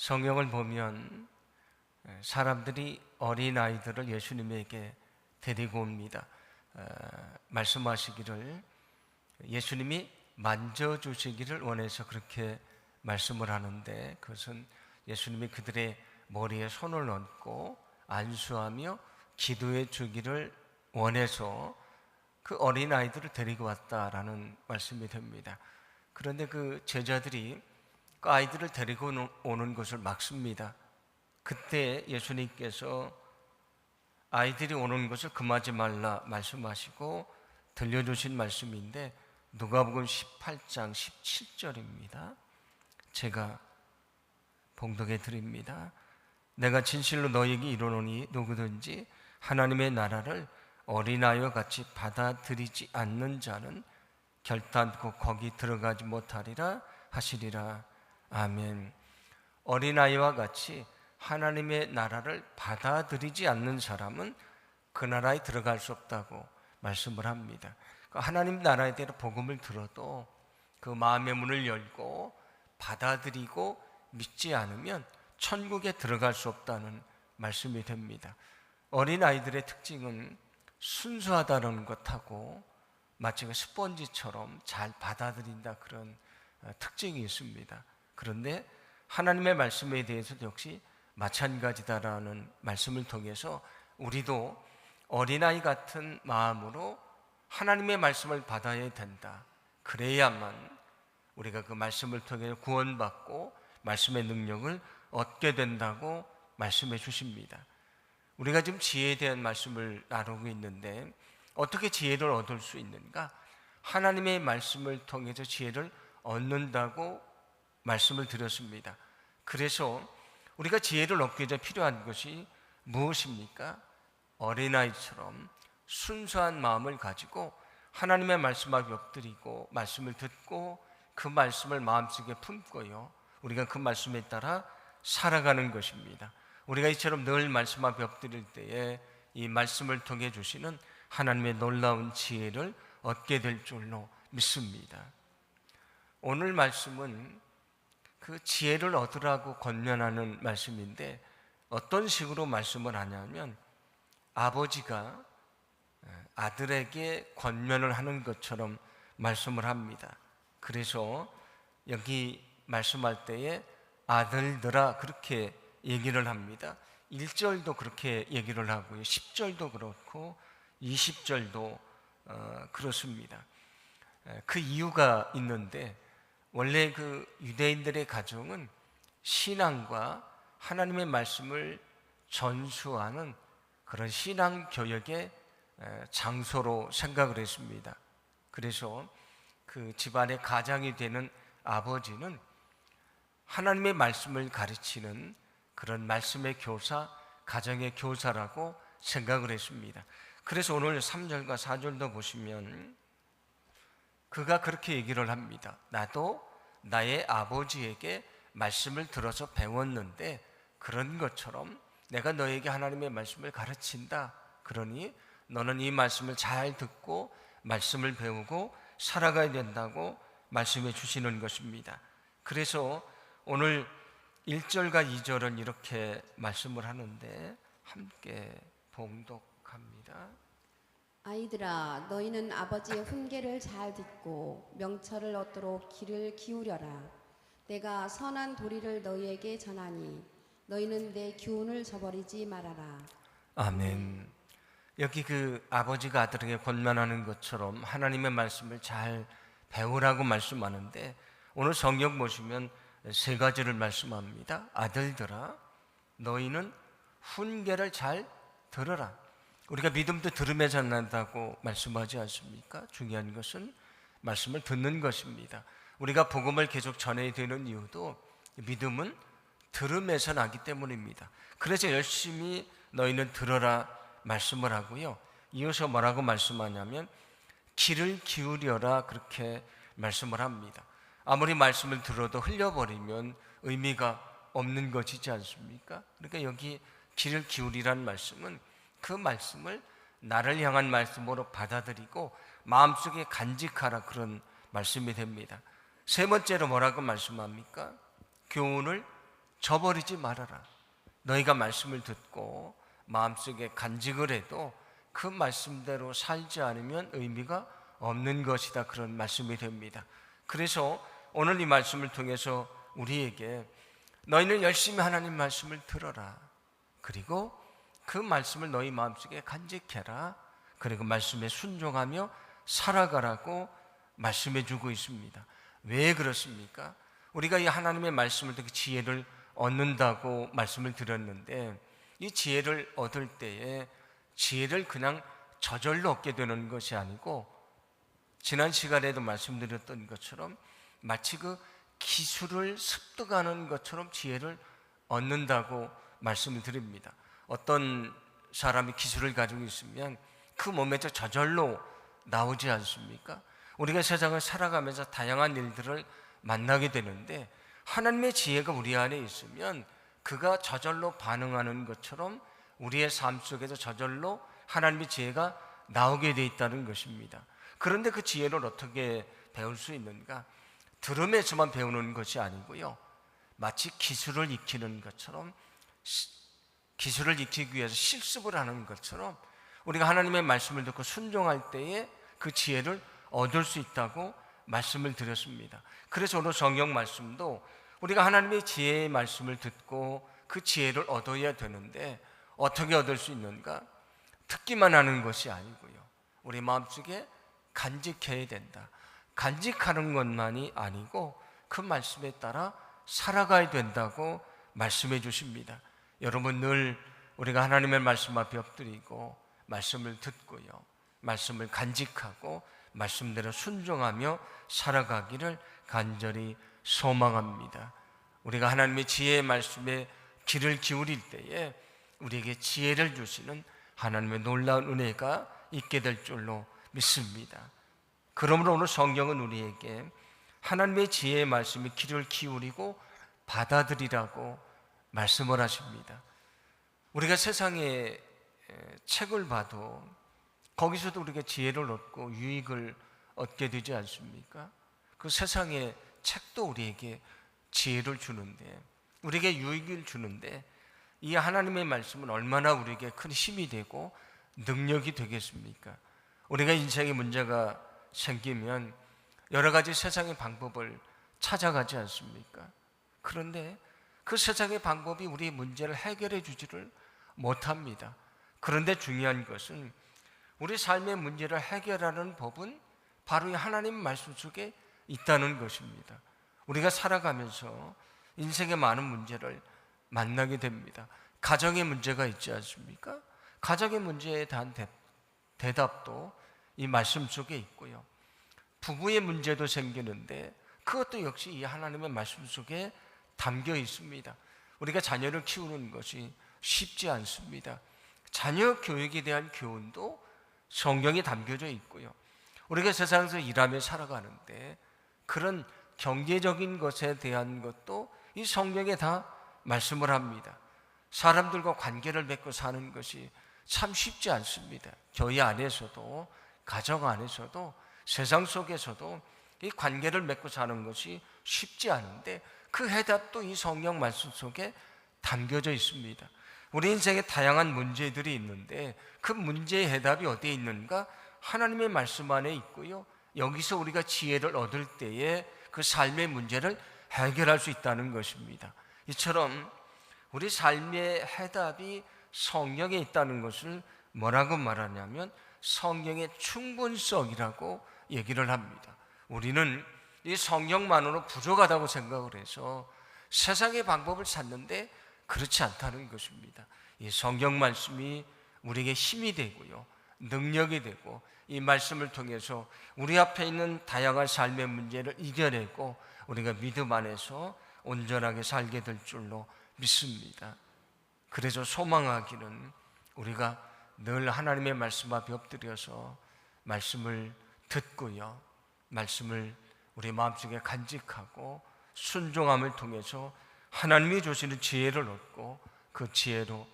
성경을 보면 사람들이 어린 아이들을 예수님에게 데리고 옵니다. 어, 말씀하시기를 예수님이 만져주시기를 원해서 그렇게 말씀을 하는데 그것은 예수님이 그들의 머리에 손을 얹고 안수하며 기도해 주기를 원해서 그 어린 아이들을 데리고 왔다라는 말씀이 됩니다. 그런데 그 제자들이 그 아이들을 데리고 오는 것을 막습니다. 그때 예수님께서 아이들이 오는 것을 금하지 말라 말씀하시고 들려주신 말씀인데 누가복음 18장 17절입니다. 제가 봉독해 드립니다. 내가 진실로 너에게 이르노니 누구든지 하나님의 나라를 어린아이와 같이 받아들이지 않는 자는 결단코 거기 들어가지 못하리라 하시리라. 아멘. 어린아이와 같이 하나님의 나라를 받아들이지 않는 사람은 그 나라에 들어갈 수 없다고 말씀을 합니다. 그러니까 하나님 나라에 대해 복음을 들어도 그 마음의 문을 열고 받아들이고 믿지 않으면 천국에 들어갈 수 없다는 말씀이 됩니다. 어린 아이들의 특징은 순수하다는 것하고 마치 그 스펀지처럼 잘 받아들인다 그런 어, 특징이 있습니다. 그런데 하나님의 말씀에 대해서도 역시 마찬가지다라는 말씀을 통해서 우리도 어린아이 같은 마음으로 하나님의 말씀을 받아야 된다. 그래야만 우리가 그 말씀을 통해 구원받고 말씀의 능력을 얻게 된다고 말씀해 주십니다. 우리가 지금 지혜에 대한 말씀을 나누고 있는데 어떻게 지혜를 얻을 수 있는가? 하나님의 말씀을 통해서 지혜를 얻는다고 말씀을 드렸습니다. 그래서 우리가 지혜를 얻기 위해 필요한 것이 무엇입니까? 어린아이처럼 순수한 마음을 가지고 하나님의 말씀 앞에 엎드리고 말씀을 듣고 그 말씀을 마음속에 품고요. 우리가 그 말씀에 따라 살아가는 것입니다. 우리가 이처럼 늘 말씀 앞에 엎드릴 때에 이 말씀을 통해 주시는 하나님의 놀라운 지혜를 얻게 될 줄로 믿습니다. 오늘 말씀은 그 지혜를 얻으라고 권면하는 말씀인데 어떤 식으로 말씀을 하냐면 아버지가 아들에게 권면을 하는 것처럼 말씀을 합니다. 그래서 여기 말씀할 때에 아들들아 그렇게 얘기를 합니다. 1절도 그렇게 얘기를 하고요. 10절도 그렇고 20절도 어, 그렇습니다. 그 이유가 있는데 원래 그 유대인들의 가정은 신앙과 하나님의 말씀을 전수하는 그런 신앙 교육의 장소로 생각을 했습니다. 그래서 그 집안의 가장이 되는 아버지는 하나님의 말씀을 가르치는 그런 말씀의 교사, 가정의 교사라고 생각을 했습니다. 그래서 오늘 3절과 4절도 보시면 그가 그렇게 얘기를 합니다. 나도 나의 아버지에게 말씀을 들어서 배웠는데 그런 것처럼 내가 너에게 하나님의 말씀을 가르친다. 그러니 너는 이 말씀을 잘 듣고 말씀을 배우고 살아가야 된다고 말씀해 주시는 것입니다. 그래서 오늘 1절과 2절은 이렇게 말씀을 하는데 함께 봉독합니다. 아이들아 너희는 아버지의 훈계를 잘 듣고 명철을 얻도록 귀를 기울여라 내가 선한 도리를 너희에게 전하니 너희는 내 교훈을 저버리지 말아라 아멘. 여기 그 아버지가 아들에게 권면하는 것처럼 하나님의 말씀을 잘 배우라고 말씀하는데 오늘 성경 보시면 세 가지를 말씀합니다. 아들들아 너희는 훈계를 잘 들어라. 우리가 믿음도 들음에서 난다고 말씀하지 않습니까? 중요한 것은 말씀을 듣는 것입니다. 우리가 복음을 계속 전해야 되는 이유도 믿음은 들음에서 나기 때문입니다. 그래서 열심히 너희는 들어라 말씀을 하고요. 이어서 뭐라고 말씀하냐면 귀를 기울여라 그렇게 말씀을 합니다. 아무리 말씀을 들어도 흘려버리면 의미가 없는 것이지 않습니까? 그러니까 여기 귀를 기울이라는 말씀은 그 말씀을 나를 향한 말씀으로 받아들이고 마음속에 간직하라 그런 말씀이 됩니다. 세 번째로 뭐라고 말씀합니까? 교훈을 저버리지 말아라. 너희가 말씀을 듣고 마음속에 간직을 해도 그 말씀대로 살지 않으면 의미가 없는 것이다. 그런 말씀이 됩니다. 그래서 오늘 이 말씀을 통해서 우리에게 너희는 열심히 하나님 말씀을 들어라. 그리고 그 말씀을 너희 마음속에 간직해라. 그리고 말씀에 순종하며 살아가라고 말씀해 주고 있습니다. 왜 그렇습니까? 우리가 이 하나님의 말씀을 듣고 지혜를 얻는다고 말씀을 드렸는데 이 지혜를 얻을 때에 지혜를 그냥 저절로 얻게 되는 것이 아니고 지난 시간에도 말씀드렸던 것처럼 마치 그 기술을 습득하는 것처럼 지혜를 얻는다고 말씀을 드립니다. 어떤 사람이 기술을 가지고 있으면 그 몸에서 저절로 나오지 않습니까? 우리가 세상을 살아가면서 다양한 일들을 만나게 되는데 하나님의 지혜가 우리 안에 있으면 그가 저절로 반응하는 것처럼 우리의 삶 속에서 저절로 하나님의 지혜가 나오게 돼 있다는 것입니다. 그런데 그 지혜를 어떻게 배울 수 있는가? 들음에서만 배우는 것이 아니고요. 마치 기술을 익히는 것처럼 시- 기술을 익히기 위해서 실습을 하는 것처럼 우리가 하나님의 말씀을 듣고 순종할 때에 그 지혜를 얻을 수 있다고 말씀을 드렸습니다. 그래서 오늘 성경 말씀도 우리가 하나님의 지혜의 말씀을 듣고 그 지혜를 얻어야 되는데 어떻게 얻을 수 있는가? 듣기만 하는 것이 아니고요. 우리 마음속에 간직해야 된다. 간직하는 것만이 아니고 그 말씀에 따라 살아가야 된다고 말씀해 주십니다. 여러분 늘 우리가 하나님의 말씀 앞에 엎드리고 말씀을 듣고요. 말씀을 간직하고 말씀대로 순종하며 살아가기를 간절히 소망합니다. 우리가 하나님의 지혜의 말씀에 귀를 기울일 때에 우리에게 지혜를 주시는 하나님의 놀라운 은혜가 있게 될 줄로 믿습니다. 그러므로 오늘 성경은 우리에게 하나님의 지혜의 말씀에 귀를 기울이고 받아들이라고 말씀을 하십니다. 우리가 세상에 에, 책을 봐도 거기서도 우리가 지혜를 얻고 유익을 얻게 되지 않습니까? 그 세상의 책도 우리에게 지혜를 주는데 우리에게 유익을 주는데 이 하나님의 말씀은 얼마나 우리에게 큰 힘이 되고 능력이 되겠습니까? 우리가 인생에 문제가 생기면 여러 가지 세상의 방법을 찾아가지 않습니까? 그런데 그 세상의 방법이 우리의 문제를 해결해 주지를 못합니다. 그런데 중요한 것은 우리 삶의 문제를 해결하는 법은 바로 이 하나님 말씀 속에 있다는 것입니다. 우리가 살아가면서 인생의 많은 문제를 만나게 됩니다. 가정의 문제가 있지 않습니까? 가정의 문제에 대한 대, 대답도 이 말씀 속에 있고요. 부부의 문제도 생기는데 그것도 역시 이 하나님의 말씀 속에 담겨 있습니다. 우리가 자녀를 키우는 것이 쉽지 않습니다. 자녀 교육에 대한 교훈도 성경에 담겨져 있고요. 우리가 세상에서 일하며 살아가는데 그런 경제적인 것에 대한 것도 이 성경에 다 말씀을 합니다. 사람들과 관계를 맺고 사는 것이 참 쉽지 않습니다. 교회 안에서도 가정 안에서도 세상 속에서도 이 관계를 맺고 사는 것이 쉽지 않은데 그 해답도 이 성경 말씀 속에 담겨져 있습니다. 우리 인생에 다양한 문제들이 있는데 그 문제의 해답이 어디에 있는가? 하나님의 말씀 안에 있고요. 여기서 우리가 지혜를 얻을 때에 그 삶의 문제를 해결할 수 있다는 것입니다. 이처럼 우리 삶의 해답이 성경에 있다는 것을 뭐라고 말하냐면 성경의 충분성이라고 얘기를 합니다. 우리는 이 성경만으로 부족하다고 생각을 해서 세상의 방법을 찾는데 그렇지 않다는 것입니다. 이 성경 말씀이 우리에게 힘이 되고요. 능력이 되고 이 말씀을 통해서 우리 앞에 있는 다양한 삶의 문제를 이겨내고 우리가 믿음 안에서 온전하게 살게 될 줄로 믿습니다. 그래서 소망하기는 우리가 늘 하나님의 말씀 앞에 엎드려서 말씀을 듣고요. 말씀을 우리 마음속에 간직하고 순종함을 통해서 하나님이 주시는 지혜를 얻고 그 지혜로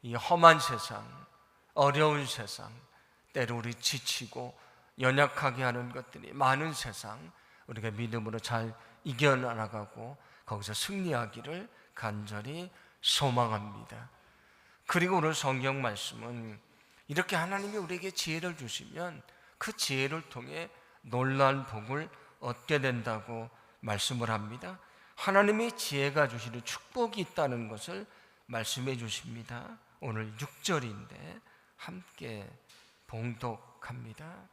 이 험한 세상, 어려운 세상, 때로 우리 지치고 연약하게 하는 것들이 많은 세상 우리가 믿음으로 잘 이겨나가고 거기서 승리하기를 간절히 소망합니다. 그리고 오늘 성경 말씀은 이렇게 하나님이 우리에게 지혜를 주시면 그 지혜를 통해 놀라운 복을 얻게 된다고 말씀을 합니다. 하나님의 지혜가 주시는 축복이 있다는 것을 말씀해 주십니다. 오늘 6절인데 함께 봉독합니다.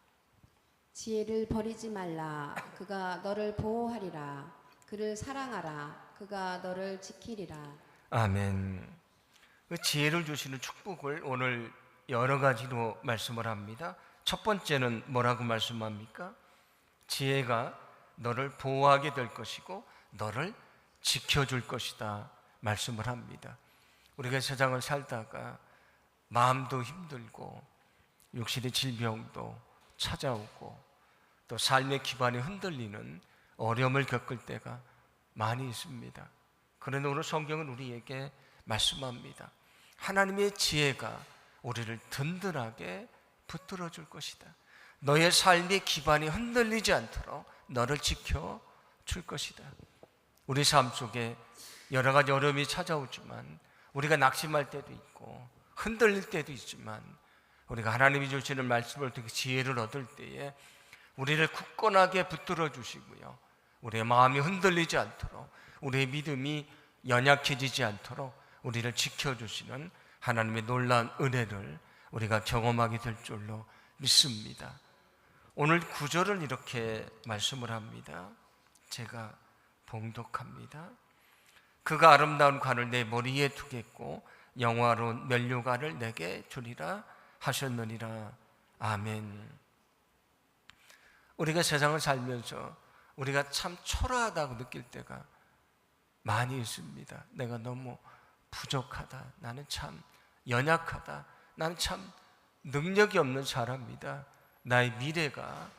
지혜를 버리지 말라. 그가 너를 보호하리라. 그를 사랑하라. 그가 너를 지키리라. 아멘. 그 지혜를 주시는 축복을 오늘 여러 가지로 말씀을 합니다. 첫 번째는 뭐라고 말씀합니까? 지혜가 너를 보호하게 될 것이고 너를 지켜줄 것이다 말씀을 합니다. 우리가 세상을 살다가 마음도 힘들고 육신의 질병도 찾아오고 또 삶의 기반이 흔들리는 어려움을 겪을 때가 많이 있습니다. 그런데 오늘 성경은 우리에게 말씀합니다. 하나님의 지혜가 우리를 든든하게 붙들어 줄 것이다. 너의 삶의 기반이 흔들리지 않도록 너를 지켜 줄 것이다. 우리 삶 속에 여러 가지 어려움이 찾아오지만 우리가 낙심할 때도 있고 흔들릴 때도 있지만 우리가 하나님이 주시는 말씀을 통해 지혜를 얻을 때에 우리를 굳건하게 붙들어 주시고요. 우리의 마음이 흔들리지 않도록 우리의 믿음이 연약해지지 않도록 우리를 지켜 주시는 하나님의 놀라운 은혜를 우리가 경험하게 될 줄로 믿습니다. 오늘 구절을 이렇게 말씀을 합니다. 제가 봉독합니다. 그가 아름다운 관을 내 머리에 두겠고 영화로운 면류관을 내게 주리라 하셨느니라. 아멘. 우리가 세상을 살면서 우리가 참 초라하다고 느낄 때가 많이 있습니다. 내가 너무 부족하다. 나는 참 연약하다. 나는 참 능력이 없는 사람이다. 나의 미래가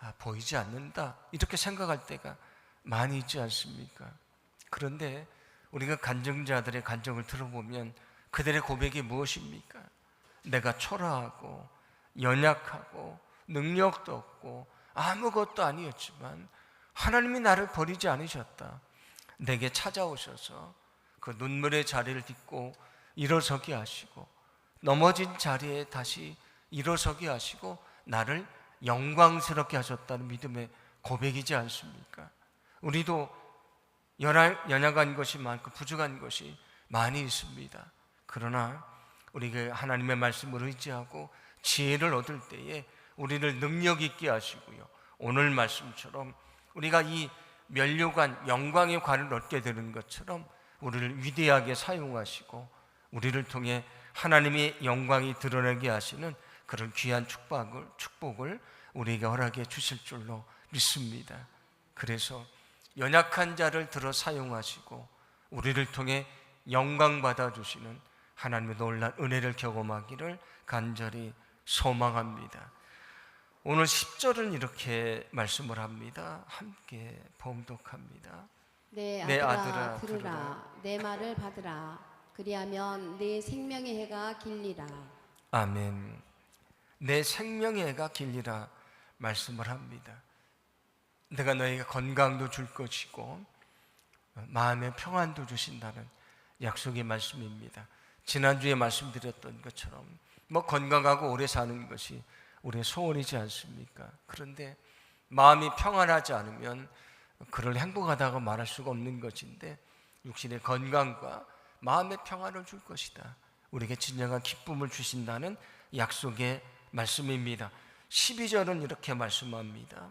아, 보이지 않는다. 이렇게 생각할 때가 많이 있지 않습니까? 그런데 우리가 간증자들의 간증을 들어보면 그들의 고백이 무엇입니까? 내가 초라하고 연약하고 능력도 없고 아무것도 아니었지만 하나님이 나를 버리지 않으셨다. 내게 찾아오셔서 그 눈물의 자리를 딛고 일어서게 하시고 넘어진 자리에 다시 일어서게 하시고 나를 영광스럽게 하셨다는 믿음의 고백이지 않습니까? 우리도 연약, 연약한 것이 많고 부족한 것이 많이 있습니다. 그러나 우리가 하나님의 말씀을 의지하고 지혜를 얻을 때에 우리를 능력 있게 하시고요. 오늘 말씀처럼 우리가 이 면류관 영광의 관을 얻게 되는 것처럼 우리를 위대하게 사용하시고 우리를 통해 하나님의 영광이 드러나게 하시는 그런 귀한 축복을 축복을 우리에게 허락해 주실 줄로 믿습니다. 그래서 연약한 자를 들어 사용하시고 우리를 통해 영광 받아 주시는 하나님의 놀란 은혜를 경험하기를 간절히 소망합니다. 오늘 10절은 이렇게 말씀을 합니다. 함께 봉독합니다. 내내 아들아, 아들아, 들으라. 들으라. 내 말을 받으라. 그리하면 내 생명의 해가 길리라. 아멘. 내 생명의 해가 길리라 말씀을 합니다. 내가 너에게 건강도 줄 것이고 마음의 평안도 주신다는 약속의 말씀입니다. 지난주에 말씀드렸던 것처럼 뭐 건강하고 오래 사는 것이 우리의 소원이지 않습니까? 그런데 마음이 평안하지 않으면 그를 행복하다고 말할 수가 없는 것인데 육신의 건강과 마음의 평안을 줄 것이다. 우리에게 진정한 기쁨을 주신다는 약속의 말씀입니다. 12절은 이렇게 말씀합니다.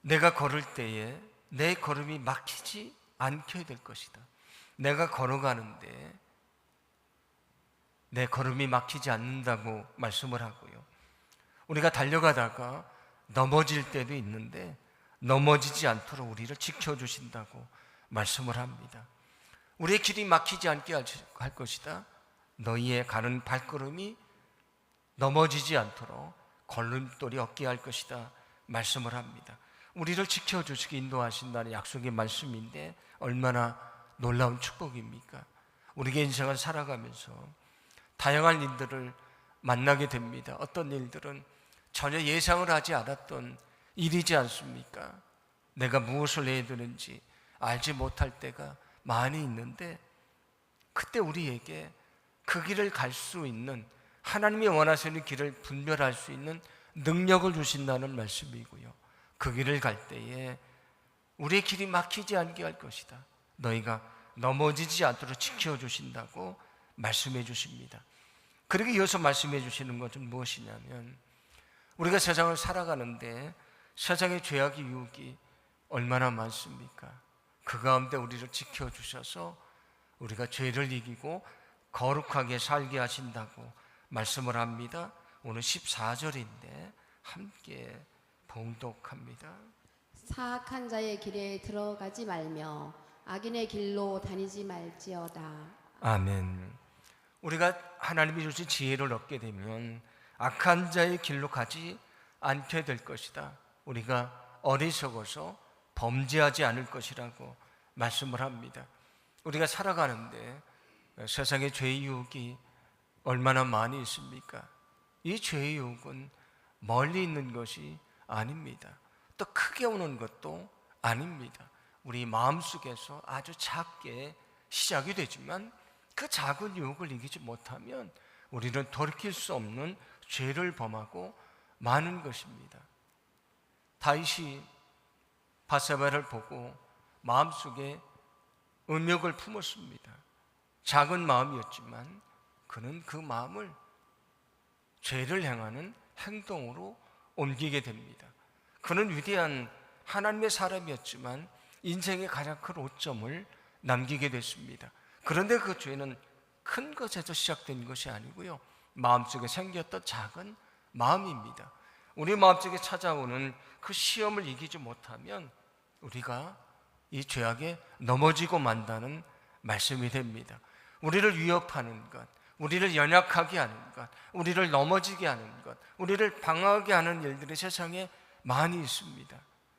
내가 걸을 때에 내 걸음이 막히지 않게 될 것이다. 내가 걸어가는데 내 걸음이 막히지 않는다고 말씀을 하고요. 우리가 달려가다가 넘어질 때도 있는데 넘어지지 않도록 우리를 지켜주신다고 말씀을 합니다. 우리의 길이 막히지 않게 할 것이다. 너희의 가는 발걸음이 넘어지지 않도록 걸림돌이 없게 할 것이다. 말씀을 합니다. 우리를 지켜주시기 인도하신다는 약속의 말씀인데 얼마나 놀라운 축복입니까? 우리의 인생을 살아가면서 다양한 일들을 만나게 됩니다. 어떤 일들은 전혀 예상을 하지 않았던 일이지 않습니까? 내가 무엇을 해야 되는지 알지 못할 때가 많이 있는데 그때 우리에게 그 길을 갈 수 있는 하나님이 원하시는 길을 분별할 수 있는 능력을 주신다는 말씀이고요. 그 길을 갈 때에 우리의 길이 막히지 않게 할 것이다. 너희가 넘어지지 않도록 지켜주신다고 말씀해 주십니다. 그리고 이어서 말씀해 주시는 것은 무엇이냐면 우리가 세상을 살아가는데 세상의 죄악의 유혹이 얼마나 많습니까? 그 가운데 우리를 지켜주셔서 우리가 죄를 이기고 거룩하게 살게 하신다고 말씀을 합니다. 오늘 14절인데 함께 봉독합니다. 사악한 자의 길에 들어가지 말며 악인의 길로 다니지 말지어다. 아멘. 우리가 하나님이 주신 지혜를 얻게 되면 악한 자의 길로 가지 않게 될 것이다. 우리가 어리석어서 범죄하지 않을 것이라고 말씀을 합니다. 우리가 살아가는데 세상에 죄의 유혹이 얼마나 많이 있습니까? 이 죄의 유혹은 멀리 있는 것이 아닙니다. 또 크게 오는 것도 아닙니다. 우리 마음속에서 아주 작게 시작이 되지만 그 작은 유혹을 이기지 못하면 우리는 돌이킬 수 없는 죄를 범하고 마는 것입니다. 다윗이 바세바를 보고 마음속에 음욕을 품었습니다. 작은 마음이었지만 그는 그 마음을 죄를 행하는 행동으로 옮기게 됩니다. 그는 위대한 하나님의 사람이었지만 인생의 가장 큰 오점을 남기게 됐습니다. 그런데 그 죄는 큰 것에서 시작된 것이 아니고요. 마음속에 생겼던 작은 마음입니다. 우리 마음속에 찾아오는 그 시험을 이기지 못하면 우리가 이 죄악에 넘어지고 만다는 말씀이 됩니다. 우리를 위협하는 것, 우리를 연약하게 하는 것, 우리를 넘어지게 하는 것, 우리를 방황하게 하는 일들이 세상에 많이 있습니다.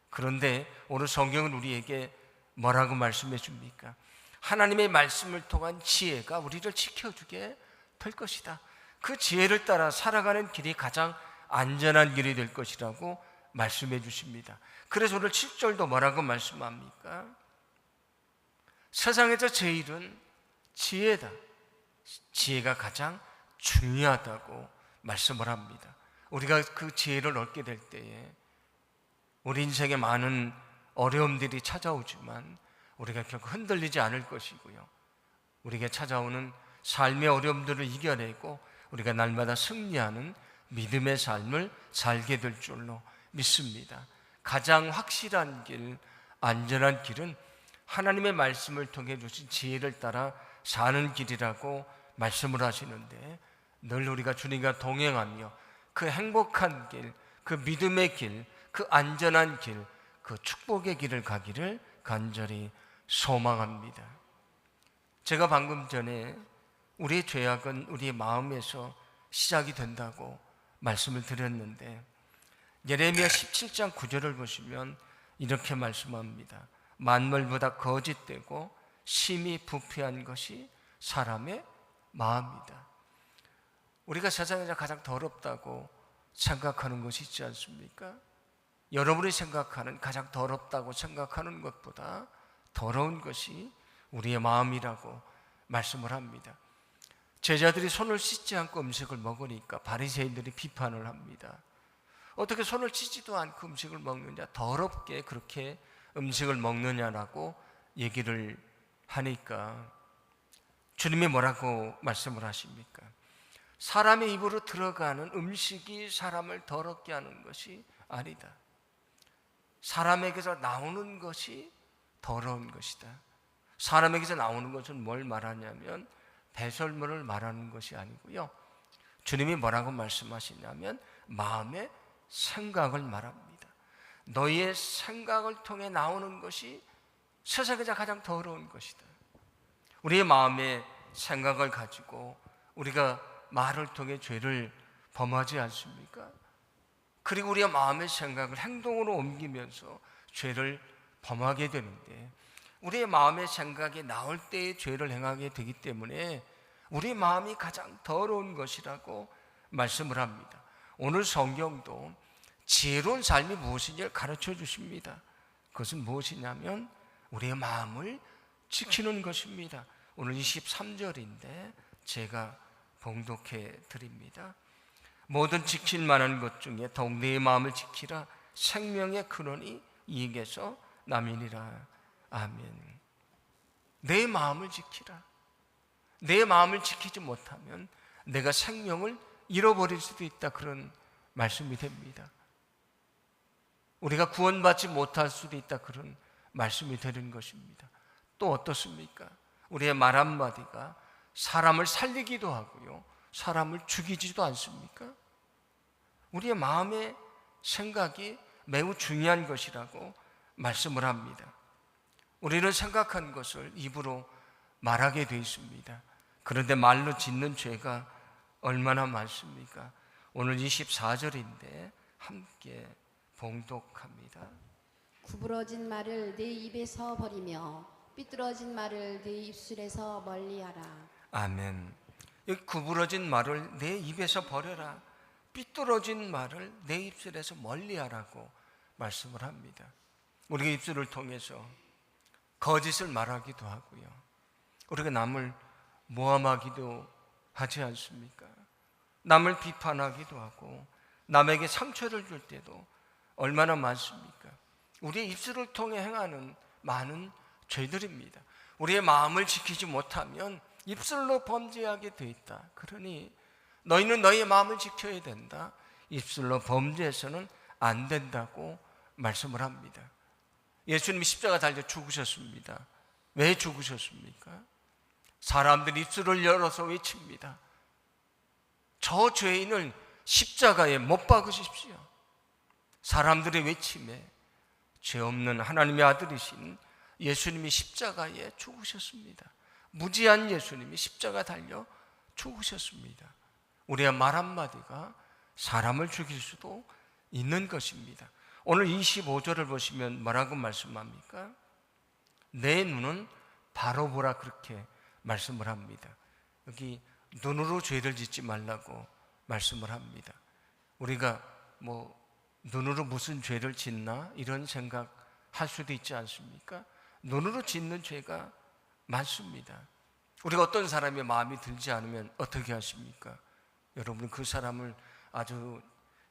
그런데 오늘 성경은 우리에게 뭐라고 말씀해 줍니까? 하나님의 말씀을 통한 지혜가 우리를 지켜주게 될 것이다. 그 지혜를 따라 살아가는 길이 가장 안전한 길이 될 것이라고 말씀해 주십니다. 그래서 오늘 7절도 뭐라고 말씀합니까? 세상에서 제일은 지혜다. 지혜가 가장 중요하다고 말씀을 합니다. 우리가 그 지혜를 얻게 될 때에 우리 인생에 많은 어려움들이 찾아오지만 우리가 결국 흔들리지 않을 것이고요. 우리에게 찾아오는 삶의 어려움들을 이겨내고 우리가 날마다 승리하는 믿음의 삶을 살게 될 줄로 믿습니다. 가장 확실한 길, 안전한 길은 하나님의 말씀을 통해 주신 지혜를 따라 사는 길이라고 말씀을 하시는데 늘 우리가 주님과 동행하며 그 행복한 길, 그 믿음의 길, 그 안전한 길, 그 축복의 길을 가기를 간절히 소망합니다. 제가 방금 전에 우리의 죄악은 우리의 마음에서 시작이 된다고 말씀을 드렸는데 예레미야 17장 9절을 보시면 이렇게 말씀합니다. 만물보다 거짓되고 심히 부패한 것이 사람의 마음이다. 우리가 세상에서 가장 더럽다고 생각하는 것이 있지 않습니까? 여러분이 생각하는 가장 더럽다고 생각하는 것보다 더러운 것이 우리의 마음이라고 말씀을 합니다. 제자들이 손을 씻지 않고 음식을 먹으니까 바리새인들이 비판을 합니다. 어떻게 손을 씻지도 않고 음식을 먹느냐? 더럽게 그렇게 음식을 먹느냐라고 얘기를 하니까 주님이 뭐라고 말씀을 하십니까? 사람의 입으로 들어가는 음식이 사람을 더럽게 하는 것이 아니다. 사람에게서 나오는 것이 더러운 것이다. 사람에게서 나오는 것은 뭘 말하냐면 배설물을 말하는 것이 아니고요. 주님이 뭐라고 말씀하시냐면 마음의 생각을 말합니다. 너희의 생각을 통해 나오는 것이 세상에서 가장 더러운 것이다. 우리의 마음의 생각을 가지고 우리가 말을 통해 죄를 범하지 않습니까? 그리고 우리의 마음의 생각을 행동으로 옮기면서 죄를 범하게 되는데 우리의 마음의 생각이 나올 때의 죄를 행하게 되기 때문에 우리 마음이 가장 더러운 것이라고 말씀을 합니다. 오늘 성경도 지혜로운 삶이 무엇인지를 가르쳐 주십니다. 그것은 무엇이냐면 우리의 마음을 지키는 것입니다. 오늘 23절인데 제가 봉독해 드립니다. 모든 지킬 만한 것 중에 더욱 내 마음을 지키라 생명의 근원이 이익에서 남이니라. 아멘. 내 마음을 지키라. 내 마음을 지키지 못하면 내가 생명을 잃어버릴 수도 있다. 그런 말씀이 됩니다. 우리가 구원받지 못할 수도 있다. 그런 말씀이 되는 것입니다. 또 어떻습니까? 우리의 말 한마디가 사람을 살리기도 하고요. 사람을 죽이지도 않습니까? 우리의 마음의 생각이 매우 중요한 것이라고 말씀을 합니다. 우리는 생각한 것을 입으로 말하게 되어 있습니다. 그런데 말로 짓는 죄가 얼마나 많습니까? 오늘 24절인데 함께 봉독합니다. 구부러진 말을 내 입에서 버리며 삐뚤어진 말을 내 입술에서 멀리하라. 아멘. 여기 구부러진 말을 내 입에서 버려라. 삐뚤어진 말을 내 입술에서 멀리하라고 말씀을 합니다. 우리가 입술을 통해서 거짓을 말하기도 하고요. 우리가 남을 모함하기도 하지 않습니까? 남을 비판하기도 하고 남에게 상처를 줄 때도 얼마나 많습니까? 우리의 입술을 통해 행하는 많은 죄들입니다. 우리의 마음을 지키지 못하면 입술로 범죄하게 돼 있다. 그러니 너희는 너희의 마음을 지켜야 된다. 입술로 범죄해서는 안 된다고 말씀을 합니다. 예수님이 십자가 달려 죽으셨습니다. 왜 죽으셨습니까? 사람들이 입술을 열어서 외칩니다. 저 죄인을 십자가에 못 박으십시오. 사람들의 외침에 죄 없는 하나님의 아들이신 예수님이 십자가에 죽으셨습니다. 무지한 예수님이 십자가 달려 죽으셨습니다. 우리의 말 한마디가 사람을 죽일 수도 있는 것입니다. 오늘 25절을 보시면 뭐라고 말씀합니까? 내 눈은 바로 보라 그렇게 말씀을 합니다. 여기 눈으로 죄를 짓지 말라고 말씀을 합니다. 우리가 뭐 눈으로 무슨 죄를 짓나 이런 생각 할 수도 있지 않습니까? 눈으로 짓는 죄가 많습니다. 우리가 어떤 사람의 마음이 들지 않으면 어떻게 하십니까? 여러분 그 사람을 아주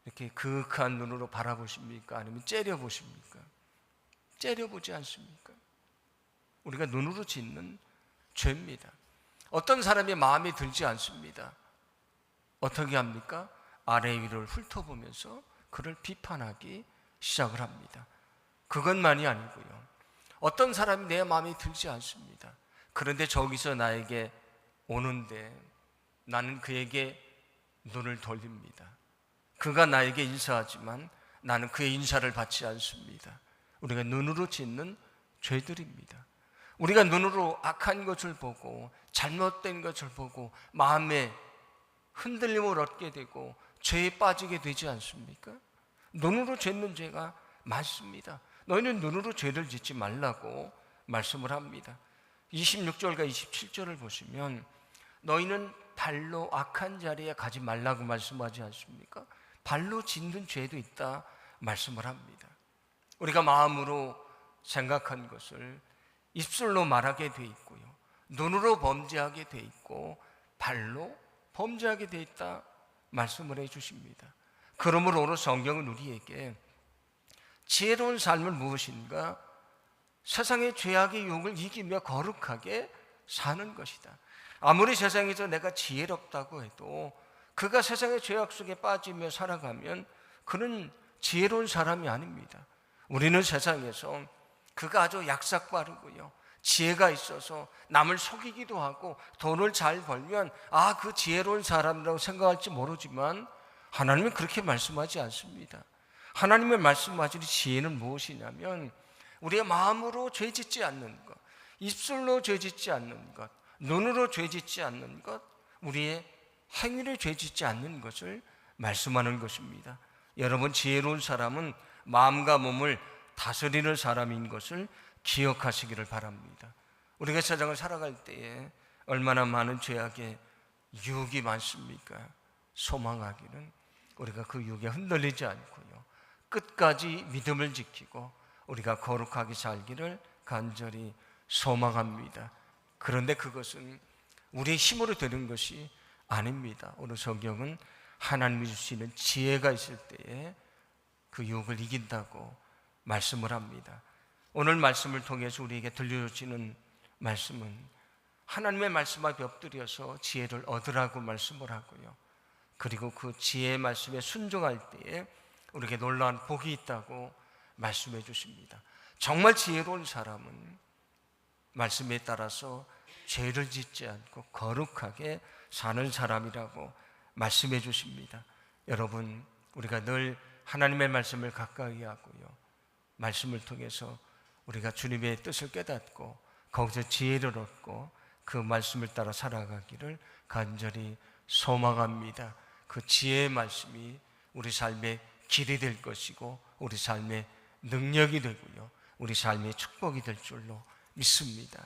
이렇게 그윽한 눈으로 바라보십니까? 아니면 째려보십니까? 째려보지 않습니까? 우리가 눈으로 짓는 죄입니다. 어떤 사람의 마음에 들지 않습니다. 어떻게 합니까? 아래 위를 훑어보면서 그를 비판하기 시작을 합니다. 그것만이 아니고요. 어떤 사람이 내 마음에 들지 않습니다. 그런데 저기서 나에게 오는데 나는 그에게 눈을 돌립니다. 그가 나에게 인사하지만 나는 그의 인사를 받지 않습니다. 우리가 눈으로 짓는 죄들입니다. 우리가 눈으로 악한 것을 보고 잘못된 것을 보고 마음에 흔들림을 얻게 되고 죄에 빠지게 되지 않습니까? 눈으로 짓는 죄가 많습니다. 너희는 눈으로 죄를 짓지 말라고 말씀을 합니다. 26절과 27절을 보시면 너희는 발로 악한 자리에 가지 말라고 말씀하지 않습니까? 발로 짓는 죄도 있다 말씀을 합니다. 우리가 마음으로 생각한 것을 입술로 말하게 돼 있고요. 눈으로 범죄하게 돼 있고 발로 범죄하게 돼 있다 말씀을 해 주십니다. 그러므로 오늘 성경은 우리에게 지혜로운 삶은 무엇인가? 세상의 죄악의 유혹을 이기며 거룩하게 사는 것이다. 아무리 세상에서 내가 지혜롭다고 해도 그가 세상의 죄악 속에 빠지며 살아가면 그는 지혜로운 사람이 아닙니다. 우리는 세상에서 그가 아주 약삭 빠르고요. 지혜가 있어서 남을 속이기도 하고 돈을 잘 벌면 아, 그 지혜로운 사람이라고 생각할지 모르지만 하나님은 그렇게 말씀하지 않습니다. 하나님의 말씀하시는 지혜는 무엇이냐면 우리의 마음으로 죄 짓지 않는 것, 입술로 죄 짓지 않는 것, 눈으로 죄 짓지 않는 것, 우리의 행위를 죄 짓지 않는 것을 말씀하는 것입니다. 여러분 지혜로운 사람은 마음과 몸을 다스리는 사람인 것을 기억하시기를 바랍니다. 우리가 세상을 살아갈 때에 얼마나 많은 죄악의 유혹이 많습니까? 소망하기는 우리가 그 유혹에 흔들리지 않고요. 끝까지 믿음을 지키고 우리가 거룩하게 살기를 간절히 소망합니다. 그런데 그것은 우리의 힘으로 되는 것이 아닙니다. 오늘 성경은 하나님이 주시는 지혜가 있을 때에 그 유혹을 이긴다고 말씀을 합니다. 오늘 말씀을 통해서 우리에게 들려주시는 말씀은 하나님의 말씀 앞에 엎드려서 지혜를 얻으라고 말씀을 하고요. 그리고 그 지혜의 말씀에 순종할 때에 우리에게 놀라운 복이 있다고 말씀해 주십니다. 정말 지혜로운 사람은 말씀에 따라서 죄를 짓지 않고 거룩하게 사는 사람이라고 말씀해 주십니다. 여러분, 우리가 늘 하나님의 말씀을 가까이 하고요. 말씀을 통해서 우리가 주님의 뜻을 깨닫고 거기서 지혜를 얻고 그 말씀을 따라 살아가기를 간절히 소망합니다. 그 지혜의 말씀이 우리 삶의 길이 될 것이고 우리 삶의 능력이 되고요. 우리 삶의 축복이 될 줄로 믿습니다.